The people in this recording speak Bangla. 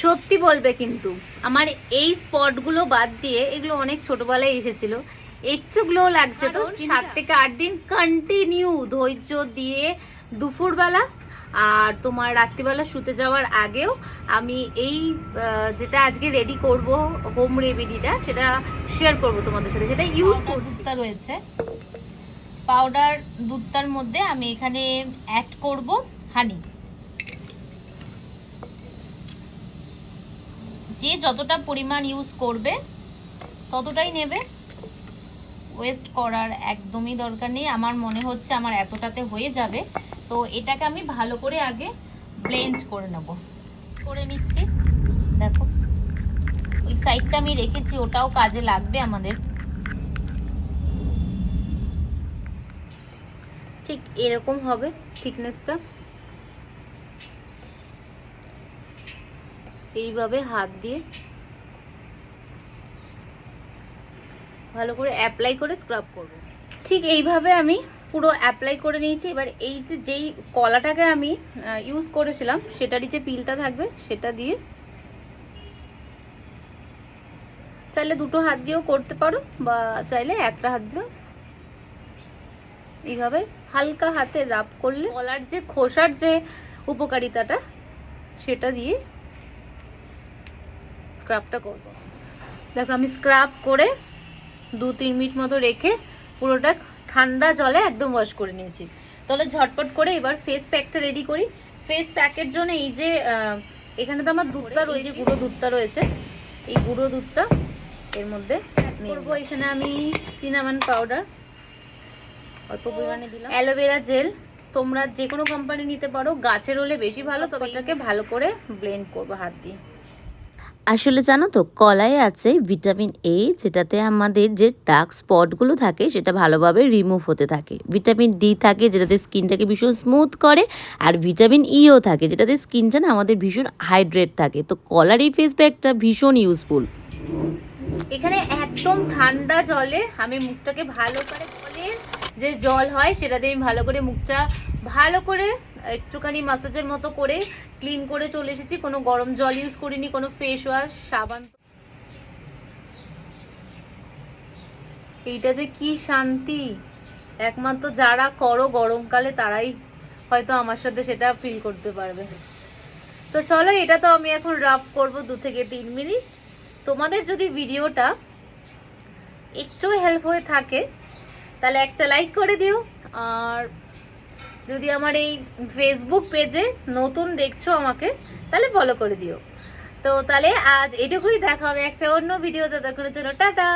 সত্যি বলবে কিন্তু। আমার এই স্পটগুলো বাদ দিয়ে এগুলো অনেক ছোটবেলায় এসেছিল। একটু গ্লো লাগছে তো সাত থেকে আট দিন কন্টিনিউ ধৈর্য দিয়ে দুপুরবেলা আর তোমার রাত্রিবেলা শুতে যাওয়ার আগেও আমি এই যেটা আজকে রেডি করব হোম রেমেডিটা সেটা শেয়ার করব তোমাদের সাথে। সেটা ইউজ দুধটা রয়েছে। পাউডার দুধটার মধ্যে আমি এখানে অ্যাড করব হানি যে যতটা পরিমাণ ইউজ করবে, ততটাই নেবে। ওয়েস্ট করার একদমই দরকার নেই। আমার মনে হচ্ছে আমার এতটাতে হয়ে যাবে। তো এটাকে আমি ভালো করে আগে ব্লেন্ড করে নেব। করে নিচ্ছি। দেখো, ওই সাইডটা আমি রেখেছি, ওটাও কাজে লাগবে আমাদের। ঠিক এরকম হবে থিকনেসটা এইভাবে হাত দিয়ে ভালো করে অ্যাপ্লাই করে স্ক্রাব করব। ঠিক এইভাবে আমি পুরো অ্যাপ্লাই করে নিয়েছি। এবার এই যে যেই কলাটাকে আমি ইউজ করেছিলাম, সেটারই যে পিলটা থাকবে, সেটা দিয়ে চাইলে দুটো হাত দিয়েও করতে পারো, বা চাইলে একটা হাত দিয়েও। এইভাবে হালকা হাতে রাব করলে কলার যে খোসার যে উপকারিতাটা, সেটা দিয়ে স্ক্রাবটা করব। দেখো আমি স্ক্রাব করে দু তিন মিনিট মতো রেখে পুরোটা ঠান্ডা জলে একদম ওয়াশ করে নিয়েছি। তাহলে ঝটপট করে এবার ফেস প্যাকটা রেডি করি। ফেস প্যাকের জন্য এই যে এখানে তো আমার দুধটা রয়েছে গুঁড়ো দুধটা রয়েছে। এই গুঁড়ো দুধটা এর মধ্যে করব এখানে আমি সিনামন পাউডার অল্প পরিমাণে দিলাম। অ্যালোভেরা জেল তোমরা যে কোনো কোম্পানি নিতে পারো। গাছের হলে বেশি ভালো তবে এটাকে ভালো করে ব্লেন্ড করব হাত দিয়ে। আসলে জানো তো কলায় আছে ভিটামিন এ যেটাতে আমাদের যে ডার্ক স্পটগুলো থাকে সেটা ভালোভাবে রিমুভ হতে থাকে। ভিটামিন ডি থাকে, যেটাতে স্কিনটাকে ভীষণ স্মুথ করে, আর ভিটামিন ইও থাকে, যেটাতে স্কিনটা না আমাদের ভীষণ হাইড্রেট থাকে। তো কলার এই ফেস প্যাকটা ভীষণ ইউজফুল এখানে একদম ঠান্ডা জলে আমি মুখটাকে ভালো করে কলের যে জল হয়, সেটা দিয়ে আমি ভালো করে মুখটা ভালো করে একটুখানি মাসাজের মতো করে ক্লিন করে চলে এসেছি। কোনো গরম জল ইউজ করিনি, কোনো ফেস ওয়াশ সাবান এইটা যে কি শান্তি! একমাত্র যারা করো গরমকালে, তারাই হয়তো আমার সাথে সেটা ফিল করতে পারবে। তো চলো, এটা তো আমি এখন রাব করব দু থেকে তিন মিনিট। তোমাদের যদি ভিডিওটা একটু হেল্প হয়ে থাকে, তাহলে একটা লাইক করে দিও। আর যদি আমার এই ফেসবুক পেজে নতুন দেখছ আমাকে, তাহলে ফলো করে দিও। তো তাহলে আজ এটুকুই, দেখা হবে একটা অন্য ভিডিও দেখানোর জন্য, টাটা!